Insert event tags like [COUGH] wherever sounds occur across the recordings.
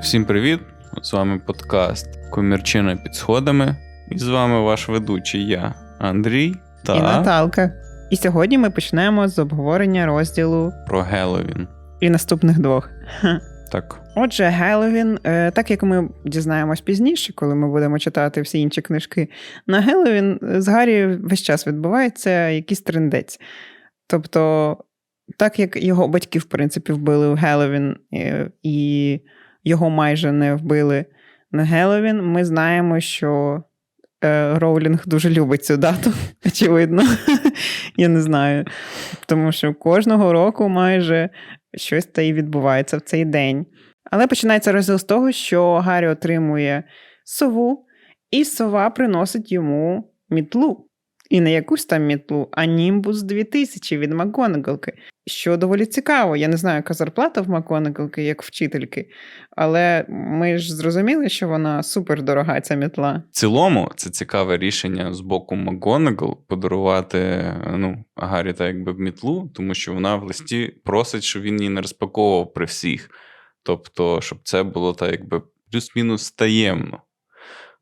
Всім привіт! З вами подкаст Комірчина під сходами. І з вами ваш ведучий я, Андрій, та І Наталка. І сьогодні ми почнемо з обговорення розділу про Геловін. і наступних двох. Так, Отже, Геловін, е, так як ми дізнаємось пізніше, коли ми будемо читати всі інші книжки, на Геловін з Гаррі весь час відбувається якийсь трендець. Тобто, так як його батьки, в принципі, вбили в Геловін, е, і його майже не вбили на Геловін, ми знаємо, що е, Роулінг дуже любить цю дату, [LAUGHS] очевидно. [LAUGHS] Я не знаю. Тому що кожного року майже щось та й відбувається в цей день. Але починається розділ з того, що Гаррі отримує сову, і сова приносить йому мітлу. І не якусь там мітлу, а Німбус 2000 від МакГонагалки. Що доволі цікаво. Я не знаю, яка зарплата в МакГонагалки, як вчительки, але ми ж зрозуміли, що вона супердорога, ця мітла. в цілому це цікаве рішення з боку МакГонагал подарувати ну, Гаррі та якби мітлу, тому що вона в листі просить, щоб він її не розпаковував при всіх. Тобто, щоб це було так, якби плюс-мінус таємно.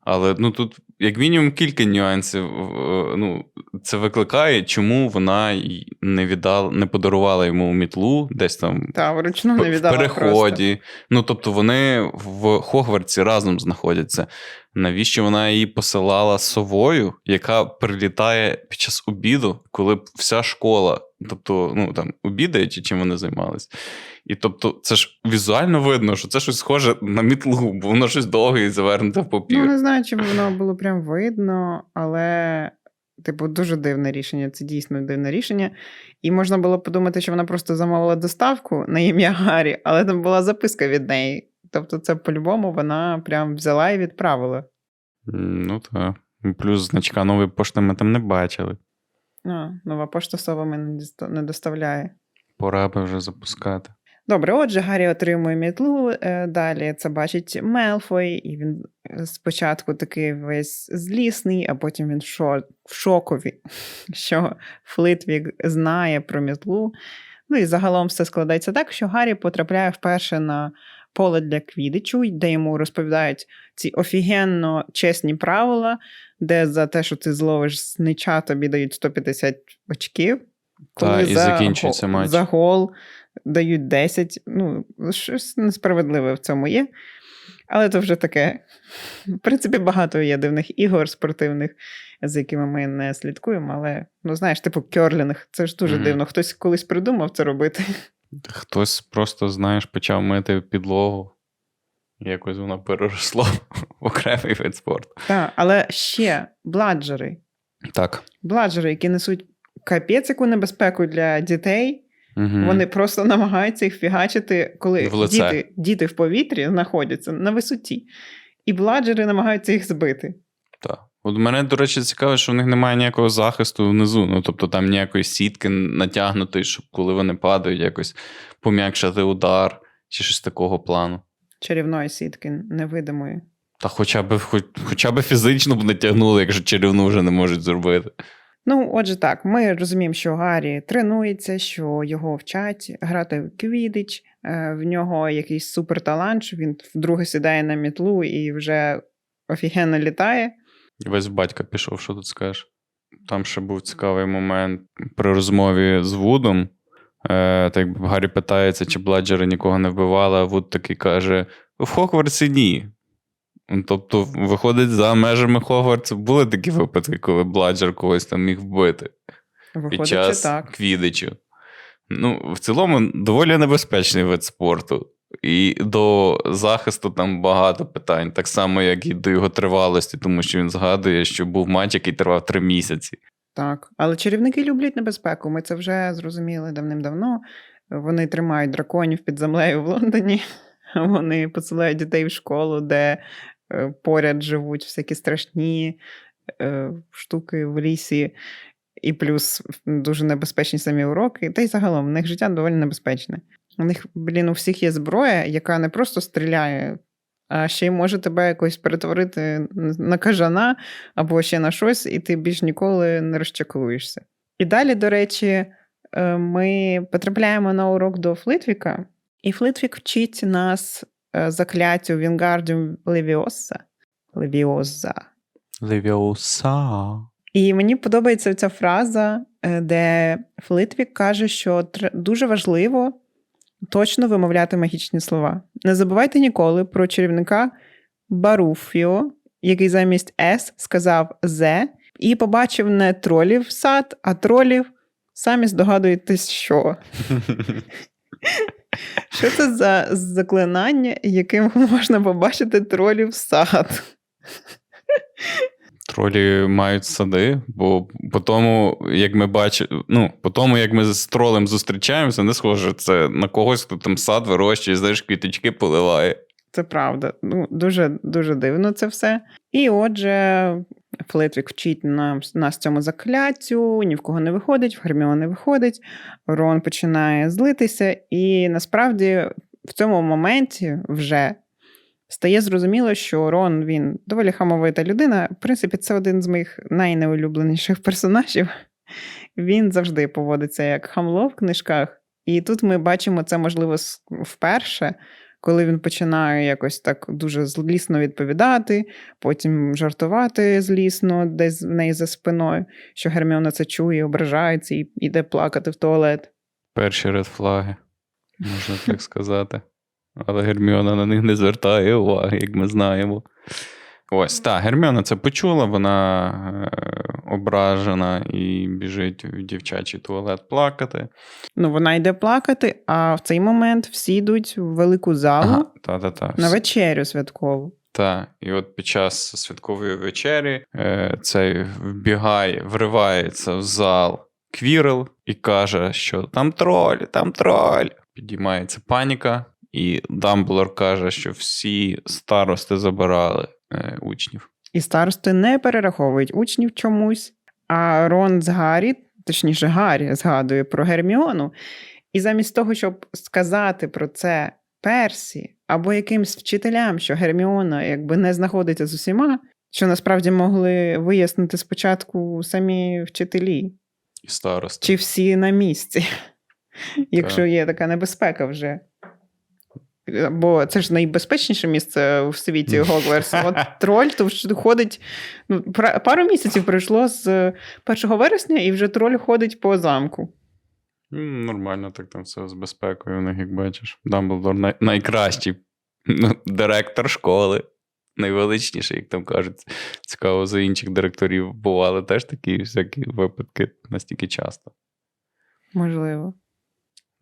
Але ну тут, як мінімум, кілька нюансів. е, Ну, це викликає, чому вона не віддала, не подарувала йому мітлу десь там Та вручну не в віддала. переході. Ну, тобто, вони в Хогвартсі разом знаходяться. Навіщо вона її посилала совою, яка прилітає під час обіду, коли вся школа, тобто, ну там обідає, чи чим вони займались. І тобто, це ж візуально видно, що це щось схоже на мітлу, бо воно щось довге і завернуте в папір. Ну, не знаю, чи воно було прям видно, але, типу, дуже дивне рішення. Це дійсно дивне рішення. І можна було подумати, що вона просто замовила доставку на ім'я Гаррі, але там була записка від неї. Тобто, це по-любому вона прям взяла і відправила. Ну так. Плюс значка нової пошти ми там не бачили. А, нова пошта совами не не доставляє. Пора би вже запускати. Добре, отже, Гаррі отримує мітлу. е, Далі це бачить Мелфой, і він е, спочатку такий весь злісний, а потім він в, шокові, [LAUGHS] що Флитвік знає про мітлу. Ну і загалом все складається так, що Гаррі потрапляє вперше на поле для квідичу, де йому розповідають ці офігенно чесні правила, де за те, що ти зловиш снича, тобі дають 150 очків. Та, і закінчується гол- матч. За гол дають 10. Ну, щось несправедливе в цьому є. Але це вже таке. В принципі, багато є дивних ігор спортивних, з якими ми не слідкуємо, але, ну, знаєш, типу кьорлінг, це ж дуже Мгм. дивно. Хтось колись придумав це робити. Хтось просто, знаєш, почав мити підлогу. Якось воно переросло в окремий вид спорту. Так, але ще бладжери. Так. Бладжери, які несуть капець яку небезпеку для дітей. Угу. Вони просто намагаються їх фігачити, коли В діти, діти в повітрі знаходяться на висоті. І бладжери намагаються їх збити. Так. От мене, до речі, цікаво, що в них немає ніякого захисту внизу. Ну, тобто там ніякої сітки натягнутої, щоб коли вони падають, якось пом'якшати удар чи щось такого плану. Чарівної сітки невидимої. Та хоча б, хоч, хоча б фізично б натягнули, якщо чарівну вже не можуть зробити. Ну, отже, так, ми розуміємо, що Гаррі тренується, що його вчать грати в квідич, е, в нього якийсь суперталант, що він вдруге сідає на мітлу і вже офігенно літає. Весь батька пішов, що тут скажеш. Там ще був цікавий момент при розмові з Вудом. Е, так Гаррі питається, чи бладжери нікого не вбивали, а Вуд такий каже: в Хогвартсі ні. Ну, Тобто, виходить, за межами Хогвартсу були такі випадки, коли бладжер когось там міг вбити Виходить, під час так. квідичу. Ну, в цілому, доволі небезпечний вид спорту. І до захисту там багато питань, так само, як і до його тривалості, тому що він згадує, що був матч, який тривав три місяці. Так, але чарівники люблять небезпеку. Ми це вже зрозуміли давним-давно. Вони тримають драконів під землею в Лондоні. [LAUGHS] Вони посилають дітей в школу, де поряд живуть всякі страшні е, штуки в лісі, і плюс дуже небезпечні самі уроки. Та й загалом в них життя доволі небезпечне. У них, блін, у всіх є зброя, яка не просто стріляє, а ще й може тебе якось перетворити на кажана або ще на щось, і ти більш ніколи не розчаклуєшся. І далі, до речі, е, ми потрапляємо на урок до Флитвіка, і Флитвік вчить нас е, закляттю Вінгардіум Левіоса. Левіоза. Левіоса. І мені подобається ця фраза, е, де Флитвік каже, що дуже важливо точно вимовляти магічні слова. Не забувайте ніколи про чарівника Баруфіо, який замість С сказав З, і побачив не тролів сад, а тролів. Самі здогадуєтесь, що. [LAUGHS] Що це за заклинання, яким [LAUGHS] можна побачити тролів сад? Тролі мають сади, бо по тому, як ми бачимо, ну, по тому, як ми з тролем зустрічаємося, не схоже це на когось, хто там сад вирощує, знаєш, квіточки поливає. Це правда. Ну, дуже дуже дивно це все. І отже, Флетвік вчить нам, нас цьому закляттю, ні в кого не виходить, в Герміона не виходить. Рон починає злитися, і насправді в цьому моменті вже стає зрозуміло, що Рон він доволі хамовита людина. В принципі, це один з моїх найнеулюбленіших персонажів. Він завжди поводиться як хамло в книжках. І тут ми бачимо це, можливо, вперше, коли він починає якось так дуже злісно відповідати, потім жартувати злісно, десь в неї за спиною, що Герміона це чує, ображається і йде плакати в туалет. Перші редфлаги, [LAUGHS] можна так сказати. Але Герміона на них не звертає уваги, як ми знаємо. Ось, так, Герміона це почула, вона е, ображена і біжить в дівчачий туалет плакати. Ну, вона йде плакати, а в цей момент всі йдуть в велику залу Ага, та-та-та. на вечерю святкову. Так, і от під час святкової вечері е, цей вбігає, вривається в зал Квірел і каже, що там троль, там троль. Підіймається паніка, і Дамблдор каже, що всі старости забирали е, учнів. І старости не перераховують учнів чомусь, а Рон з Гаррі, точніше, Гаррі згадує про Герміону. І замість того, щоб сказати про це Персі або якимсь вчителям, що Герміона якби не знаходиться з усіма, що насправді могли вияснити спочатку самі вчителі, І старости. чи всі на місці, [LAUGHS] якщо є така небезпека вже. Бо це ж найбезпечніше місце в світі Гогвартс. [LAUGHS] От троль то ж ходить. Ну, пару місяців пройшло з 1 вересня, і вже троль ходить по замку. Нормально так там все з безпекою у них, як бачиш. Дамблдор най- найкращий ну, директор школи. Найвеличніший, як там кажуть. Цікаво, за інших директорів бували теж такі всякі випадки настільки часто. Можливо.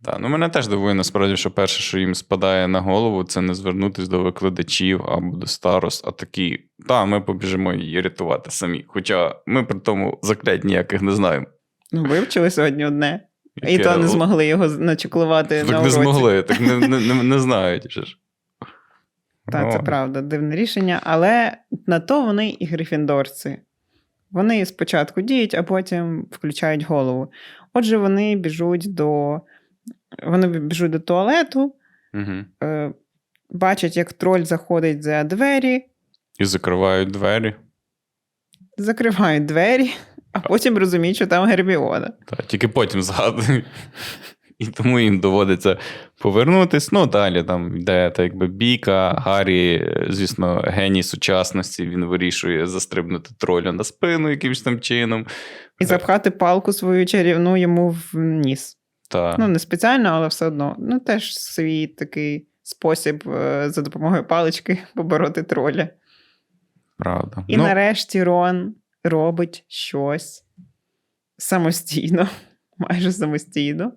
Так, ну мене теж дивує насправді, що перше, що їм спадає на голову, це не звернутися до викладачів або до старост, а такі, та, ми побіжимо її рятувати самі. Хоча ми при тому заклять ніяких не знаємо. Ну, вивчили сьогодні одне. І то не змогли його начеклувати Так на не змогли, так не, не, не, не знають. вже ж. Так, це правда, дивне рішення, але на то вони і грифіндорці. Вони спочатку діють, а потім включають голову. Отже, вони біжуть до. Вони біжуть до туалету, Мгм. е, бачать, як троль заходить за двері, І закривають двері. закривають двері, а потім розуміють, що там Герміона. Та, тільки потім згадують. І тому їм доводиться повернутись. Ну, далі там йде так якби бійка. Гаррі, е, звісно, геній сучасності. Він вирішує застрибнути тролю на спину якимось там чином. І запхати палку свою чарівну йому в ніс. Та, Ну, не спеціально, але все одно. Ну, теж свій такий спосіб е, за допомогою палички [LAUGHS] побороти троля. правда. І ну, нарешті Рон робить щось самостійно, [LAUGHS] майже самостійно.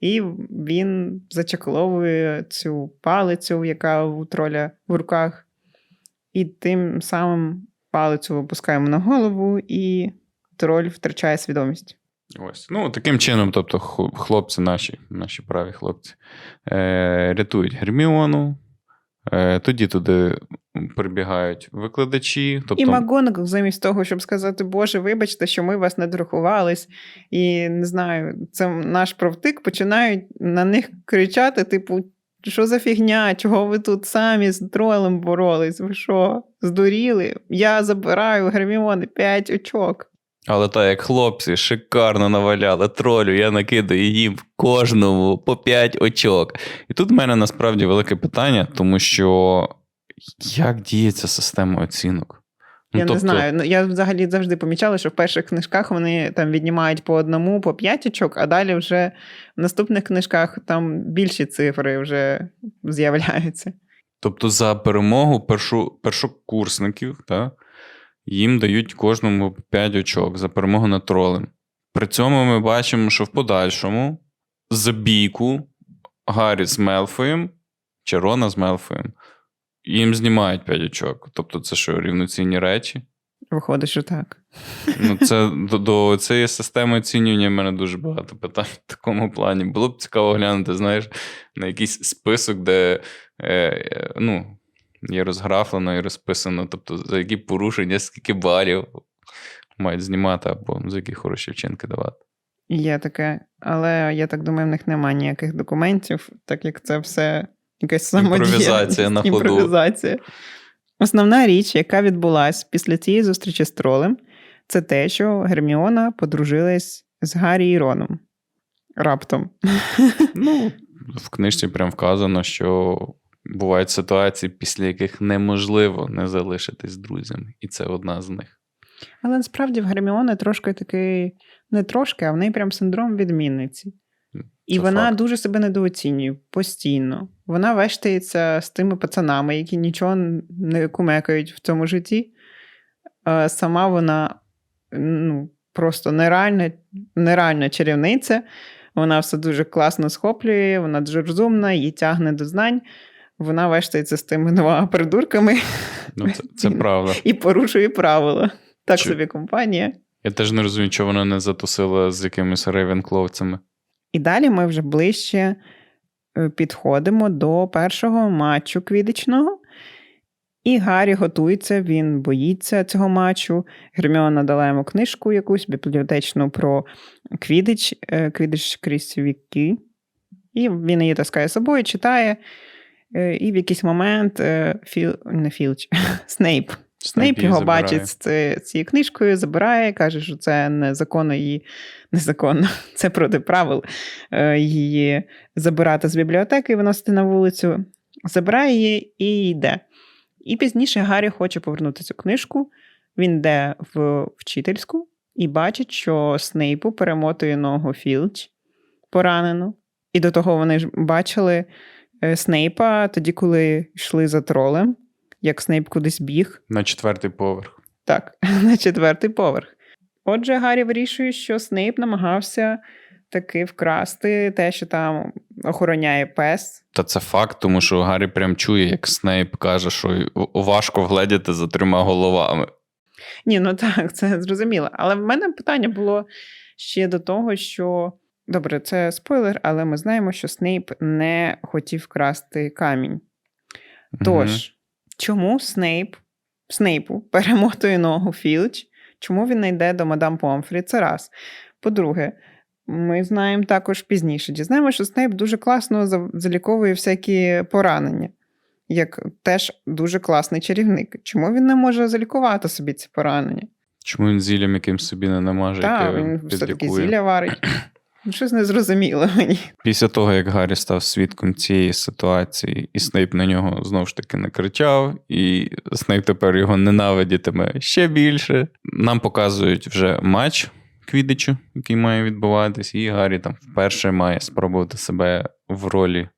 І він зачакловує цю палицю, яка у троля в руках, і тим самим палицю опускаємо на голову, і троль втрачає свідомість. Ось. Ну, таким чином, тобто, хлопці наші, наші праві хлопці, е, рятують Герміону. Е, тоді туди прибігають викладачі. Тобто, І Макгонагал, замість того, щоб сказати, Боже, вибачте, що ми вас не дорахувались, і не знаю, це наш провтик, починають на них кричати: типу, що за фігня? Чого ви тут самі з тролем боролись? Ви що, здуріли? Я забираю Герміони 5 очок. Але так, як хлопці шикарно наваляли тролю, я накидаю їм кожному по 5 очок. І тут в мене насправді велике питання, тому що як діється система оцінок? Ну, Я не знаю. Ну, Я взагалі завжди помічала, що в перших книжках вони там віднімають по одному, по п'ять очок, а далі вже в наступних книжках там більші цифри вже з'являються. Тобто за перемогу першу, першокурсників та, їм дають кожному 5 очок за перемогу над тролем. При цьому ми бачимо, що в подальшому за бійку Гаррі з Мелфоєм чи Рона з Мелфоєм їм знімають 5 очок. Тобто це що, рівноцінні речі? Виходить, що так. Ну, це до, до цієї системи оцінювання в мене дуже багато питань в такому плані. Було б цікаво глянути, знаєш, на якийсь список, де е, е, ну, є розграфлено і розписано, тобто за які порушення, скільки балів мають знімати, або за які хороші вчинки давати. Є таке, але я так думаю, в них немає ніяких документів, так як це все якась самодіяльність. На ходу. Імпровізація. Основна річ, яка відбулась після цієї зустрічі з тролем, це те, що Герміона подружилась з Гаррі і Роном. Раптом. Ну, [LAUGHS] в книжці прям вказано, що бувають ситуації, після яких неможливо не залишитись друзями, і це одна з них. Але насправді в Герміони трошки такий, не трошки, а в неї прям синдром відмінниці. І Це вона факт. дуже себе недооцінює постійно. Вона вештається з тими пацанами, які нічого не кумекають в цьому житті. Сама вона ну, просто нереальна, нереальна чарівниця. Вона все дуже класно схоплює, вона дуже розумна, її тягне до знань. Вона вештається з тими двома придурками Ну, це, це правда. і порушує правила. Так Чи- собі компанія. Я теж не розумію, чого вона не затусила з якимись рейвенкловцями. І далі ми вже ближче е, підходимо до першого матчу квідичного. І Гаррі готується, він боїться цього матчу. Герміона дала йому книжку якусь бібліотечну про квідич, е, квідич крізь віки. І він її таскає з собою, читає. Е, І в якийсь момент е, Філ, не Філч, [LAUGHS] Снейп Снейп його забирає. бачить з цією книжкою, забирає, каже, що це незаконно її [LAUGHS] незаконно, це проти правил е, її забирати з бібліотеки і виносити на вулицю. Забирає її і йде. І пізніше Гаррі хоче повернути цю книжку. Він йде в вчительську і бачить, що Снейпу перемотує ногу Філч поранену. І до того вони ж бачили Снейпа тоді, коли йшли за тролем, як Снейп кудись біг. На четвертий поверх. Так, [LAUGHS] на четвертий поверх. Отже, Гаррі вирішує, що Снейп намагався таки вкрасти те, що там охороняє пес. Та це факт, тому що Гаррі прям чує, як Снейп каже, що важко вгледіти за трьома головами. Ні, ну так, це зрозуміло. Але в мене питання було ще до того, що. Добре, це спойлер, але ми знаємо, що Снейп не хотів красти камінь. Тож, Мгм. чому Снейп Снейпу перемотує ногу Філч? Чому він не йде до мадам Помфрі? Це раз. По-друге, ми знаємо також пізніше. Дізнаємося, що Снейп дуже класно заліковує всякі поранення, як теж дуже класний чарівник. Чому він не може залікувати собі ці поранення? Чому він зіллям якимсь собі не намаже, Так, він все-таки зілля варить. Ну, Щось незрозуміло мені. Після того, як Гаррі став свідком цієї ситуації, і Снейп на нього знову ж таки не кричав, і Снейп тепер його ненавидітиме ще більше. Нам показують вже матч Квідичу, який має відбуватись, і Гаррі там вперше має спробувати себе в ролі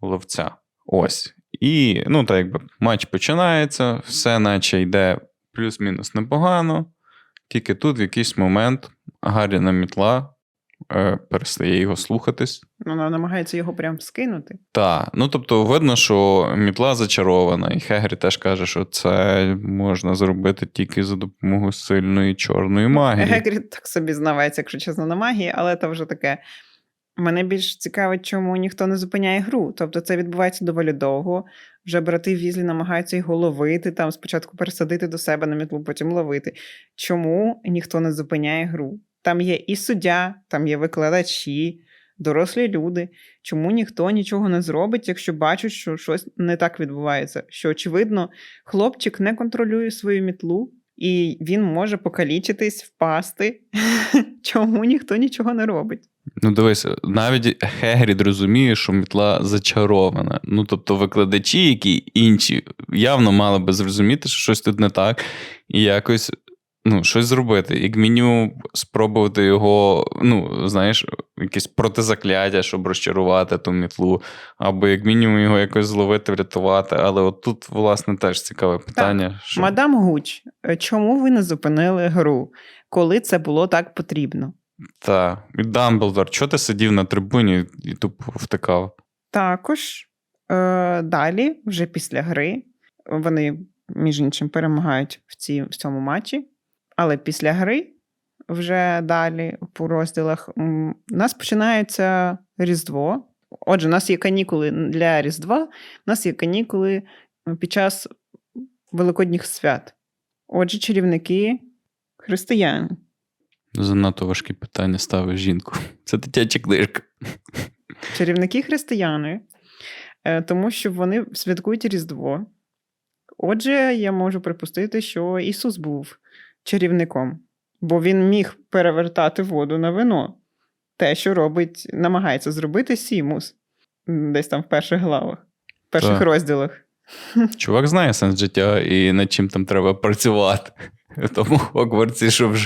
ловця. Ось. І ну, так якби матч починається, все наче йде плюс-мінус непогано. Тільки тут в якийсь момент Гаррі мітла е, перестає його слухатись. Вона намагається його прям скинути. Так, ну тобто видно, що мітла зачарована, і Хегрі теж каже, що це можна зробити тільки за допомогою сильної чорної магії. Гегрід так собі знавається, якщо чесно, на магії, але це вже таке. Мене більш цікавить, чому ніхто не зупиняє гру. Тобто це відбувається доволі довго. Вже брати Візлі намагаються його ловити, там спочатку пересадити до себе на мітлу, потім ловити. Чому ніхто не зупиняє гру? Там є і суддя, там є викладачі, дорослі люди. Чому ніхто нічого не зробить, якщо бачать, що щось не так відбувається? Що, очевидно, хлопчик не контролює свою мітлу, і він може покалічитись, впасти. [LAUGHS] Чому ніхто нічого не робить? Ну, дивись, навіть Хегрід розуміє, що мітла зачарована. Ну, тобто, викладачі, які інші, явно мали би зрозуміти, що щось тут не так, і якось ну, щось зробити. Як мінімум, спробувати його, ну, знаєш, якесь протизакляття, щоб розчарувати ту мітлу, або як мінімум його якось зловити, врятувати. Але от тут, власне, теж цікаве питання. що... Мадам Гуч, е, чому ви не зупинили гру, коли це було так потрібно? Та, і Дамблдор, чого ти сидів на трибуні і тупо втикав? Також е, далі, вже після гри, вони, між іншим, перемагають в, ці, в цьому матчі. Але після гри, вже далі по розділах, у нас починається Різдво. Отже, у нас є канікули для Різдва, у нас є канікули під час Великодніх свят. Отже, чарівники християни. Занадто важкі питання ставиш жінку. Це дитяча книжка. Чарівники християни, е, тому що вони святкують Різдво. Отже, я можу припустити, що Ісус був чарівником, бо він міг перевертати воду на вино. Те, що робить, намагається зробити Сімус десь там в перших главах, в перших Так. розділах. [LAUGHS] Чувак знає сенс життя і над чим там треба працювати. В [LAUGHS] тому Хогвартсі, щоб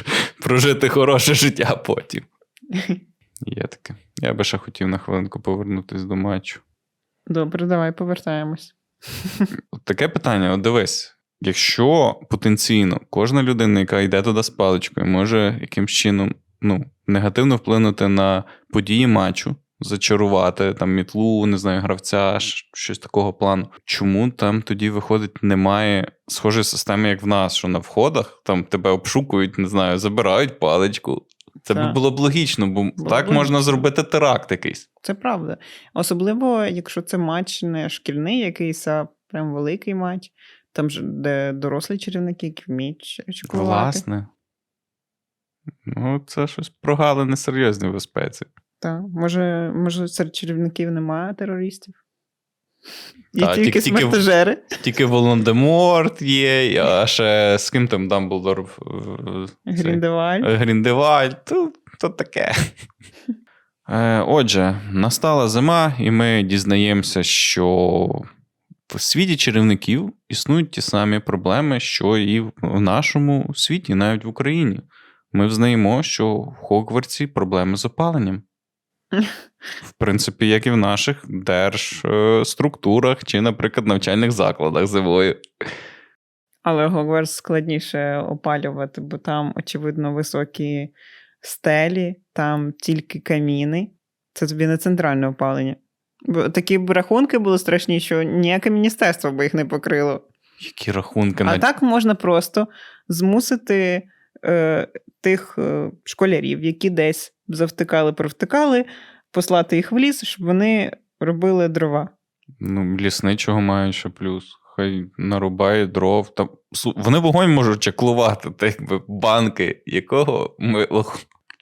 прожити хороше життя потім. [LAUGHS] Є таке. Я би ще хотів на хвилинку повернутися до матчу. Добре, давай повертаємось. Таке питання: от дивись, якщо потенційно кожна людина, яка йде туди з паличкою, може якимсь чином ну, негативно вплинути на події матчу, зачарувати там мітлу, не знаю, гравця, щось такого плану. Чому там тоді виходить, немає схожої системи, як в нас, що на входах там тебе обшукують, не знаю, забирають паличку. Це Так. було б логічно, бо так логічно. можна зробити теракт якийсь. Це правда. Особливо, якщо це матч не шкільний якийсь, а прям великий матч, там же, де дорослі чарівники, які вміють чекувати. Власне. Ну, це щось прогалини серйозні в безпеці. Так, може, може, серед чарівників немає терористів? І Та, тільки тільки- тільки смертежери. Тільки Волан-де-Морт є, а ще з ким там Дамблдор в- в- цей, Гріндеваль. е, Гріндевальд, то, то таке. [LAUGHS] Е, Отже, настала зима, і ми дізнаємося, що в світі чарівників існують ті самі проблеми, що і в нашому світі, навіть в Україні. Ми взнаємо, що в Хогвартсі проблеми з опаленням. В принципі, як і в наших держструктурах чи, наприклад, навчальних закладах зимою. Але Гогвартс складніше опалювати, бо там, очевидно, високі стелі, там тільки каміни. Це тобі не центральне опалення. Такі б рахунки були страшні, що ніяке міністерство би їх не покрило. Які рахунки А так можна просто змусити е, тих е, школярів, які десь завтикали, провтикали, послати їх в ліс, щоб вони робили дрова. ну, лісничого мають ще плюс. Хай нарубає дров. Там... Вони вогонь можуть чаклувати, так якби банки, якого ми.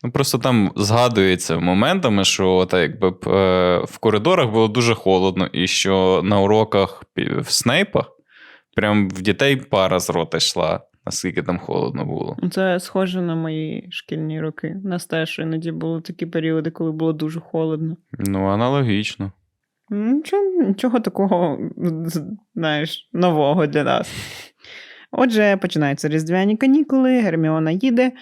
Ну, просто там згадується моментами, що так, якби е, в коридорах було дуже холодно, і що на уроках в Снейпах прям в дітей пара з рота йшла, наскільки там холодно було. Це схоже на мої шкільні роки. Нас теж іноді були такі періоди, коли було дуже холодно. Ну, аналогічно. Нічого, нічого такого, знаєш, нового для нас. Отже, починаються різдвяні канікули, Герміона їде,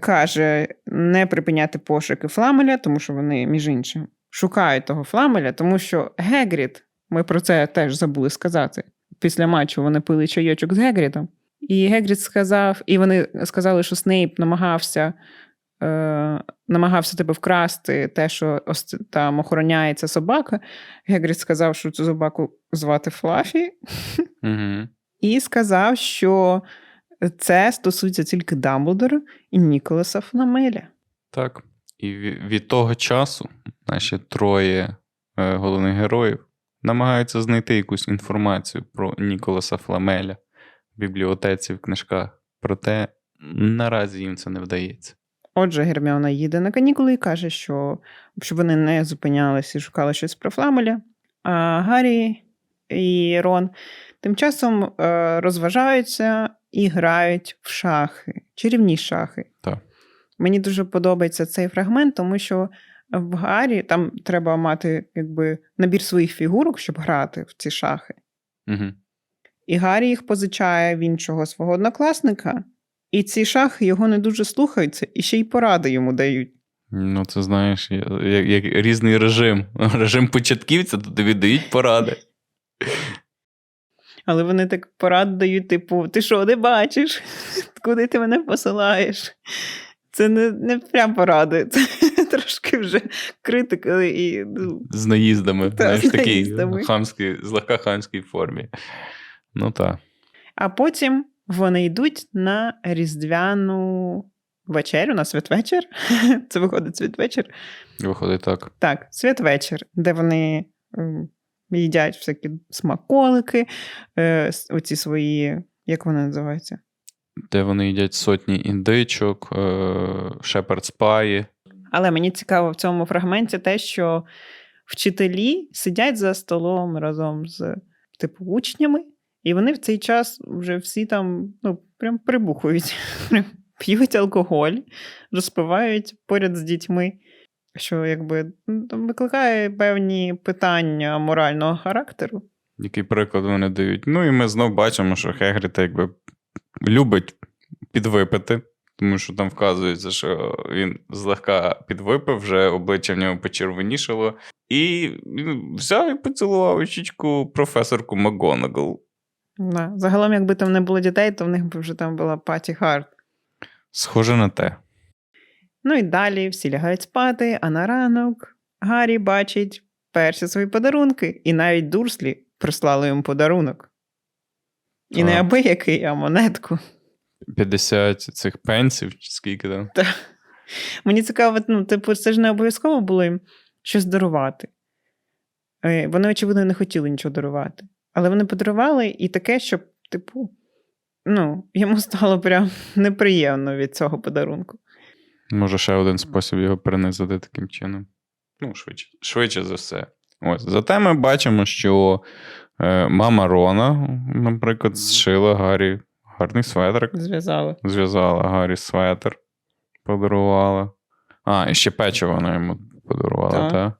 каже не припиняти пошуки Фламеля, тому що вони, між іншим, шукають того Фламеля, тому що Гегрід, ми про це теж забули сказати. Після матчу вони пили чайочок з Гегрідом. І Гегрід сказав, і вони сказали, що Снейп намагався е, намагався тебе вкрасти те, що там охороняється собака. Гегрід сказав, що цю собаку звати Флафі, Угу. і сказав, що це стосується тільки Дамблдора і Ніколаса Фламеля. Так. І від того часу наші троє е, головних героїв намагаються знайти якусь інформацію про Ніколаса Фламеля в бібліотеці в книжках. Проте наразі їм це не вдається. Отже, Герміона їде на канікули і каже, що щоб вони не зупинялися і шукали щось про Фламеля. А Гаррі і Рон тим часом е, розважаються і грають в шахи, чарівні шахи. Так. Мені дуже подобається цей фрагмент, тому що в Гаррі там треба мати якби, набір своїх фігурок, щоб грати в ці шахи. Угу. І Гаррі їх позичає в іншого свого однокласника, і ці шахи його не дуже слухаються, і ще й поради йому дають. Ну, це знаєш, як, як різний режим. [LAUGHS] Режим початківця, то тобі дають поради. Але вони так порад дають, типу, ти що, не бачиш? [LAUGHS] Куди ти мене посилаєш? Це не, не прям поради, [LAUGHS] це трошки вже критика і ну, З наїздами. Та, знаєш, з такий наїздами. хамський, злегка хамській формі. Ну так. А потім вони йдуть на різдвяну вечерю, на святвечір. [LAUGHS] Це виходить святвечір. Виходить так. Так, святвечір, де вони їдять всякі смаколики, е, оці свої, як вони називаються? Де вони їдять сотні індичок, е- шепард спаї. Але мені цікаво в цьому фрагменті те, що вчителі сидять за столом разом з типу учнями, і вони в цей час вже всі там ну, прям прибухують, [LAUGHS] п'ють алкоголь, розпивають поряд з дітьми, що якби викликає певні питання морального характеру. Який приклад вони дають. Ну і ми знов бачимо, що Хегріт якби любить підвипити, тому що там вказується, що він злегка підвипив, вже обличчя в нього почервонішало. І він взяв і поцілував щічку професорку МакГонагал. Да. Загалом, якби там не було дітей, то в них би вже там була паті хард. Схоже на те. Ну і далі всі лягають спати, а на ранок Гаррі бачить перші свої подарунки, і навіть Дурслі прислали йому подарунок. І не Так. абиякий, а монетку. 50 цих пенсів, чи скільки там. Мені цікаво, ну, типу, це ж не обов'язково було їм щось дарувати. Е, Вони, очевидно, не хотіли нічого дарувати. Але вони подарували і таке, щоб, типу, ну, йому стало прям [LAUGHS] неприємно від цього подарунку. Може, ще один спосіб його принизити таким чином. Ну, швидше, швидше за все. Ось. Зате ми бачимо, що е, мама Рона, наприклад, зшила Гаррі гарний светрик. Зв'язали. Зв'язала Гаррі светр, подарувала. А, і ще печиво вона йому подарувала, Так.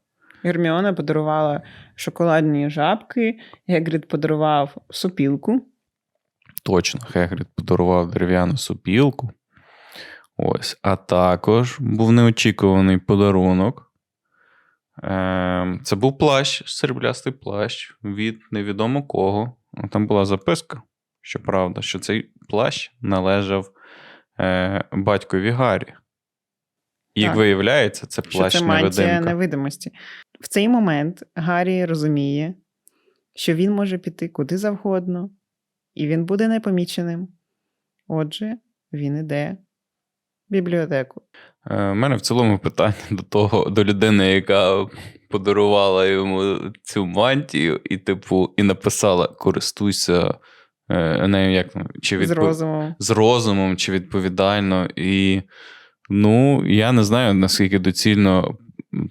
Герміона подарувала шоколадні жабки, Гегрід подарував супілку. Точно, Хегрід подарував дерев'яну супілку. Ось. А також був неочікуваний подарунок. Ем, Це був плащ, сріблястий плащ від невідомо кого. Там була записка, що правда, що цей плащ належав е, батькові Гаррі. І, як виявляється, це Що плащ це мантія невидимка. невидимості. В цей момент Гаррі розуміє, що він може піти куди завгодно, і він буде непоміченим. Отже, він іде бібліотеку. У Е, мене в цілому питання до того, до людини, яка подарувала йому цю мантію, і, типу, і написала: користуйся е, нею як чи чи З розумом. з розумом, чи відповідально. І ну, я не знаю, наскільки доцільно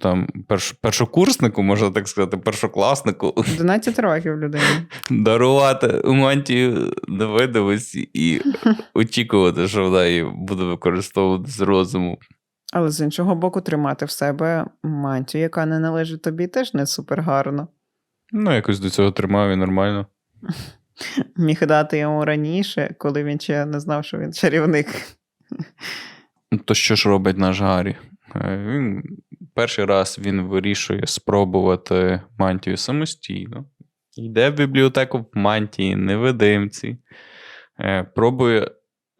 там перш, першокурснику, можна так сказати, першокласнику 11 років людині. дарувати мантію невидимості і очікувати, що вона її буде використовувати з розуму. Але з іншого боку, тримати в себе мантію, яка не належить тобі, теж не супер гарно. Ну, якось до цього тримав і нормально. [LAUGHS] Міг дати йому раніше, коли він ще не знав, що він чарівник. То що ж робить наш Гаррі? Е, Він перший раз він вирішує спробувати мантію самостійно. Йде в бібліотеку в мантії, невидимці, Е, пробує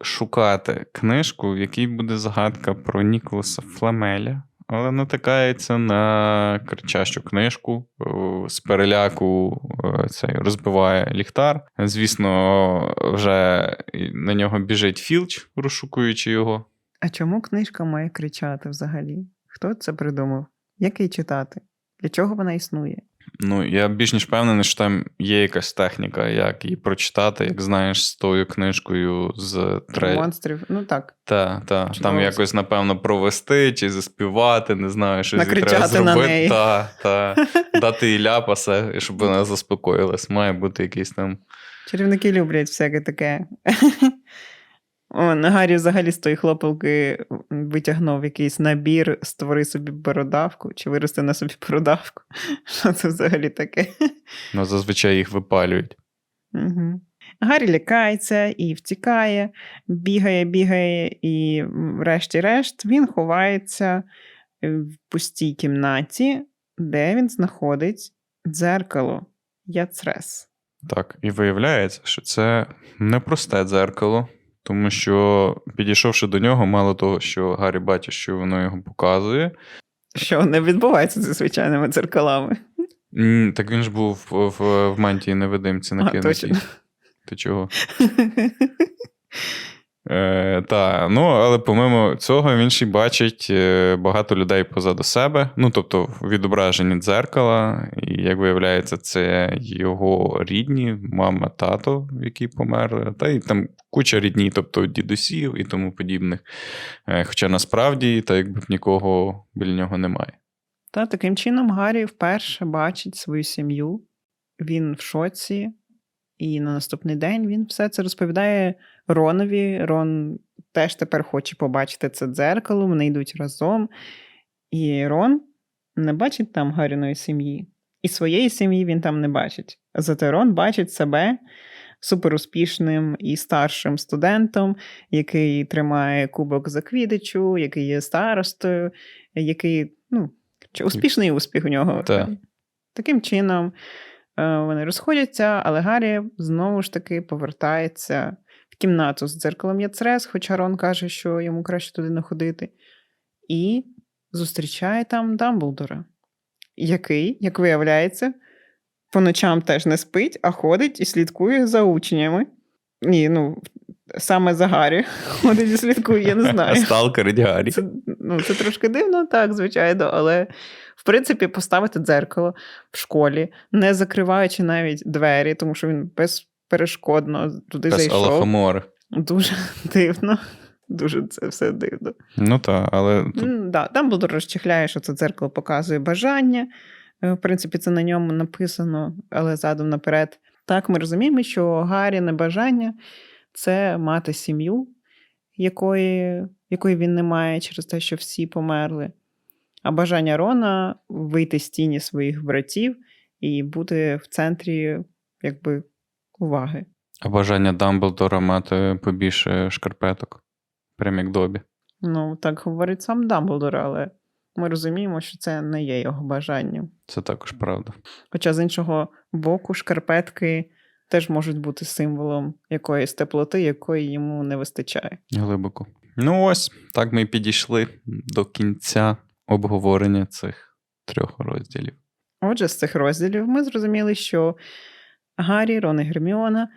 шукати книжку, в якій буде загадка про Ніколаса Фламеля, але натикається на кричащу книжку, е, з переляку цей розбиває ліхтар. Звісно, вже на нього біжить Філч, розшукуючи його. А чому книжка має кричати взагалі? Хто це придумав? Як її читати? Для чого вона існує? Ну, я більш ніж впевнений, що там є якась техніка, як її прочитати, як знаєш, з тою книжкою з тре... Монстрів. Ну так. Та, та. Там якось, напевно, провести чи заспівати, не знаю, щось Накричати треба на зробити. неї. Та, та. [LAUGHS] Дати їй ляпаса, щоб вона заспокоїлась. Має бути якийсь там. Чарівники люблять всяке таке. [LAUGHS] Он, Гаррі взагалі з тої хлопалки витягнув якийсь набір, створи собі бородавку, чи вирости на собі бородавку. [LAUGHS] Що це взагалі таке? Ну, зазвичай їх випалюють. Угу. Гаррі лякається і втікає, бігає, бігає, і врешті-решт він ховається в пустій кімнаті, де він знаходить дзеркало Яцрес. Так, і виявляється, що це непросте дзеркало, тому що, підійшовши до нього, мало того, що Гаррі бачить, що воно його показує. Що не відбувається зі звичайними дзеркалами. М, Так він ж був в, в, в мантії невидимці накинутій. точно. Ти чого? [LAUGHS] Е, та, ну, але помимо цього, він ще бачить е, багато людей позаду себе. Ну, тобто, в відображенні дзеркала. І як виявляється, це його рідні, мама, тато, які померли, та й там куча рідні, тобто дідусів і тому подібних. Е, Хоча насправді, так якби нікого біля нього немає. Та таким чином Гаррі вперше бачить свою сім'ю. Він в шоці, і на наступний день він все це розповідає Ронові. Рон теж тепер хоче побачити це дзеркало, вони йдуть разом. І Рон не бачить там Гарріної сім'ї. І своєї сім'ї він там не бачить. Зате Рон бачить себе суперуспішним і старшим студентом, який тримає кубок за квідичу, який є старостою, який, ну, чи успішний успіх у нього. Так. Таким чином е, вони розходяться, але Гаррі знову ж таки повертається кімнату з дзеркалом Яцрес, хоча Рон каже, що йому краще туди не ходити. І зустрічає там Дамблдора, який, як виявляється, по ночам теж не спить, а ходить і слідкує за учнями. Ні, ну, саме за Гаррі [LAUGHS] ходить і слідкує, я не [LAUGHS] знаю. Сталкерить Гаррі. Це, ну, це трошки дивно, так, звичайно, але в принципі поставити дзеркало в школі, не закриваючи навіть двері, тому що він безперешкодно туди Без зайшов. Алахамори. Дуже [LAUGHS] дивно. Дуже це все дивно. Ну так, але Да, Дамблдор розчехляє, що це дзеркало показує бажання. Е, В принципі, це на ньому написано, але задом наперед. Так, ми розуміємо, що Гаррі не бажання це мати сім'ю, якої, якої він не має через те, що всі померли. А бажання Рона вийти з тіні своїх братів і бути в центрі якби, уваги. А бажання Дамблдора мати побільше шкарпеток. Прям як Добі. Ну, так говорить сам Дамблдор, але ми розуміємо, що це не є його бажанням. Це також правда. Хоча з іншого боку, шкарпетки теж можуть бути символом якоїсь теплоти, якої йому не вистачає. Глибоко. Ну ось, так ми підійшли до кінця обговорення цих трьох розділів. Отже, з цих розділів ми зрозуміли, що Гаррі, Рон і Герміона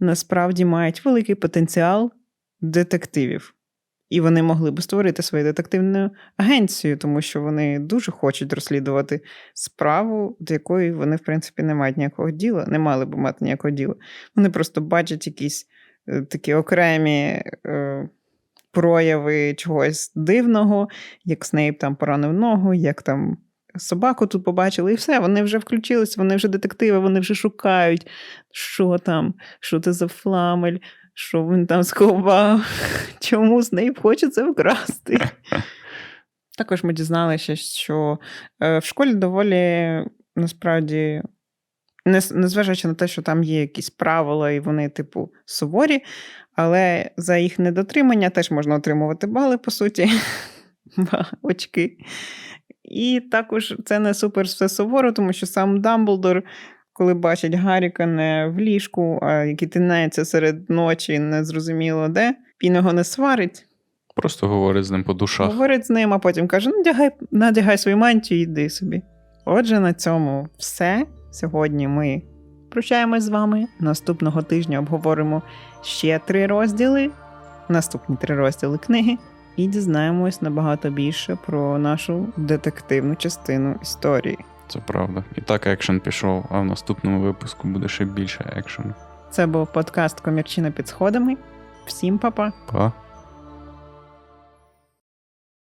насправді мають великий потенціал детективів. І вони могли б створити свою детективну агенцію, тому що вони дуже хочуть розслідувати справу, до якої вони, в принципі, не мають ніякого діла, не мали б мати ніякого діла. Вони просто бачать якісь е, такі окремі е, прояви чогось дивного, як Снейп там поранив ногу, як там собаку тут побачили, і все, вони вже включились, вони вже детективи, вони вже шукають, що там, що це за фламель, що він там сховав, [LAUGHS] чому Снейп хоче це вкрасти. [LAUGHS] Також ми дізналися, що е, в школі доволі насправді, незважаючи на те, що там є якісь правила, і вони, типу, суворі, але за їх недотримання теж можна отримувати бали, по суті, [LAUGHS] очки. І також це не супер все суворо, тому що сам Дамблдор, коли бачить Гарріка не в ліжку, а який тинається серед ночі, незрозуміло де, він його не сварить, Просто говорить з ним по душах. говорить з ним, а потім каже: надягай, надягай свою мантію і йди собі. Отже, на цьому все. Сьогодні ми прощаємось з вами. Наступного тижня обговоримо ще три розділи, наступні три розділи книги, і дізнаємось набагато більше про нашу детективну частину історії. Це правда. І так екшен пішов, а в наступному випуску буде ще більше екшену. Це був подкаст Комірчина під сходами. Всім па-па! Па.